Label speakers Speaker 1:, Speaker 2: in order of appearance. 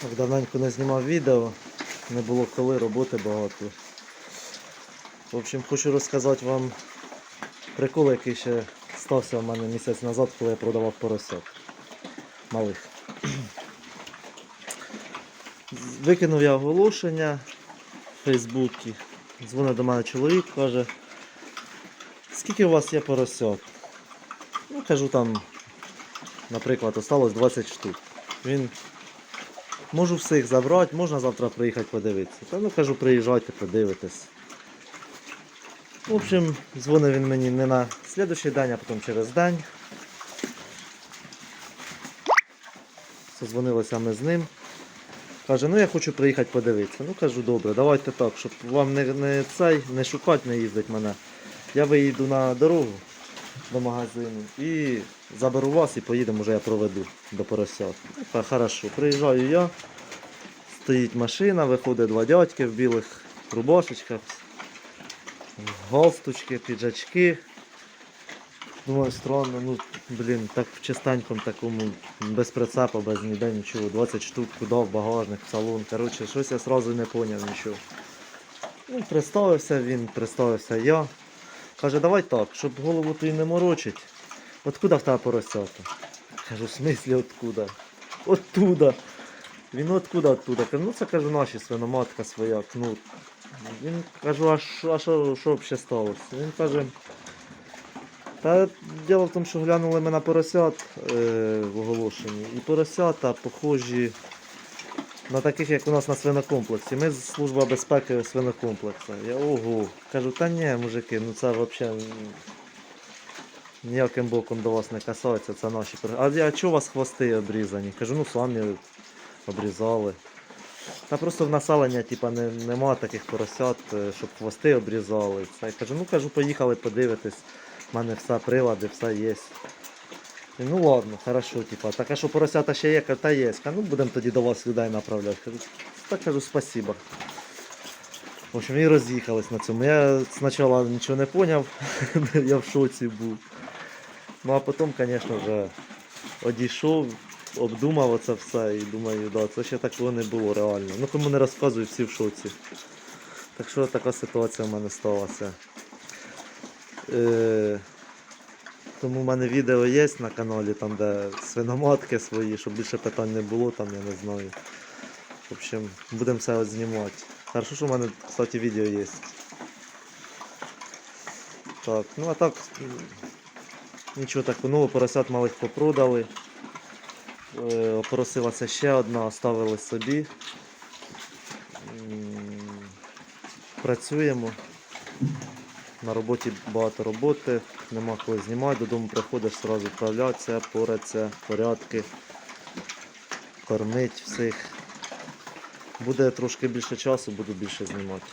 Speaker 1: Так, давненько не знімав відео, не було коли, роботи багато. В общем, хочу розказати вам прикол, який ще стався в мене місяць назад, коли я продавав поросят малих. Викинув я оголошення в Фейсбуці. Дзвонить до мене чоловік, каже, скільки у вас є поросят? Ну, кажу там, наприклад, осталось 20 штук. Він Можу всіх забрати, можна завтра приїхати подивитися. Та ну кажу, приїжджайте, подивитесь. В общем, дзвонив він мені не на слідуючий день, а потім через день. Созвонилися ми з ним. Каже, ну я хочу приїхати подивитися. Ну кажу, добре, давайте так, щоб вам не, не цей, не шукати, не їздить мене. Я виїду на дорогу до магазину і заберу вас і поїдемо, вже я проведу до поросят. Ну, хорошо, приїжджаю я. Стоїть машина, виходить два дядьки в білих рубашечках, галстучки, піджачки. Думаю, странно, ну, блін, так в чистенькому такому, без прицепа, без ніде нічого. 20 штук куди в багажник, в салон. Коротше, щось я одразу не зрозумів нічого. Ну, представився він, представився я. Каже, давай так, щоб голову твою не морочить. Откуда в тебе поросята? Кажу, в смислі откуда? Оттуда. Він откуда оттуда? Кажу, ну це кажу наші свиноматка своя. Ну, він кажу, а що взагалі сталося? Він каже. Та діло в тому, що глянули ми на поросят е, в оголошенні. І поросята похожі на таких, як у нас на свинокомплексі. Ми з служба безпеки свинокомплексу. Я ого. Кажу, та ні, мужики, ну це взагалі ніяким боком до вас не касається, це наші. А, а чого у вас хвости обрізані? Кажу, ну самі обрізали. Та просто в населення типа, не, нема таких поросят, е, щоб хвости обрізали. Це. Я кажу, ну кажу, поїхали подивитись. У мене все прилади, все є. Ну ладно, хорошо, типа. Так а що поросята ще є, та є. Ну будемо тоді до вас людей направляти. Кажу, так кажу, спасибо. В общем, і роз'їхались на цьому. Я спочатку нічого не зрозумів, я в шоці був. Ну а потім, звісно, вже одійшов, обдумав оце все і думаю, да, це ще такого не було реально. Ну кому не розказую, всі в шоці. Так що така ситуація в мене сталася. Е, тому в мене відео є на каналі, там де свиноматки свої, щоб більше питань не було, там я не знаю. В общем, будемо все знімати. Хорошо, що в мене, кстати, відео є. Так, ну а так, нічого такого, ну, поросят малих попродали. Е, Опросилася ще одна, оставили собі. Працюємо. На роботі багато роботи, нема коли знімати, додому приходиш, одразу вправлятися, поратися, порядки, кормить всіх. Буде трошки більше часу, буду більше знімати.